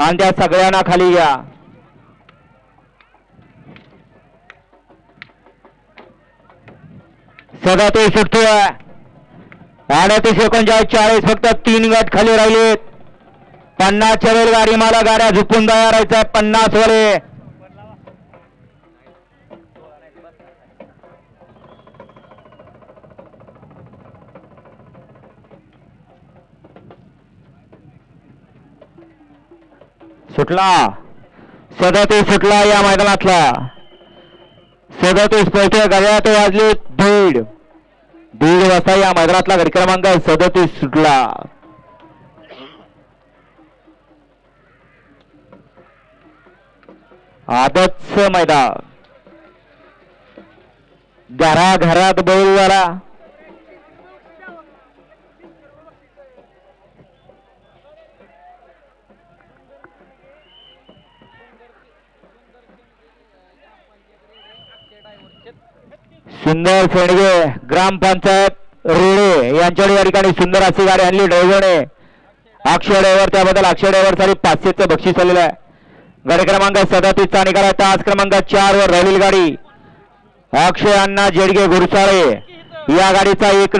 आणि त्या सगळ्यांना खाली या सदा तो सुटतोय. अडतीस एकोणचाळीस चाळीस फक्त तीन गट खाली राहिलेत. पन्नास रेलगाडी मला गाड्या झुपून तयार राहायचं पन्नास वरे सुटला. सदतीस सुटला या मैदानातला. सदतीस पैसे गळ्यात वाजले दीड दीड वाजता या मैदानातला गडी क्रमांक सदतीस सुटला. आदच मैदान. घरा घरात बैल झाला सुंदर फेडगे ग्रामपंचायत रोडे यांच्याकडे या ठिकाणी सुंदर अशी गाडी आणली ड्रायव्हरने अक्षय ड्रायव्हर त्याबद्दल अक्षय ड्रायव्हरसाठी पाचशेचं बक्षीस आलेलं आहे. गाडी क्रमांक सदतीसचा निकाल आहे. तास क्रमांक चार वर राहील गाडी. अक्षय अण्णा जेडगे गुरुसाळे या गाडीचा एक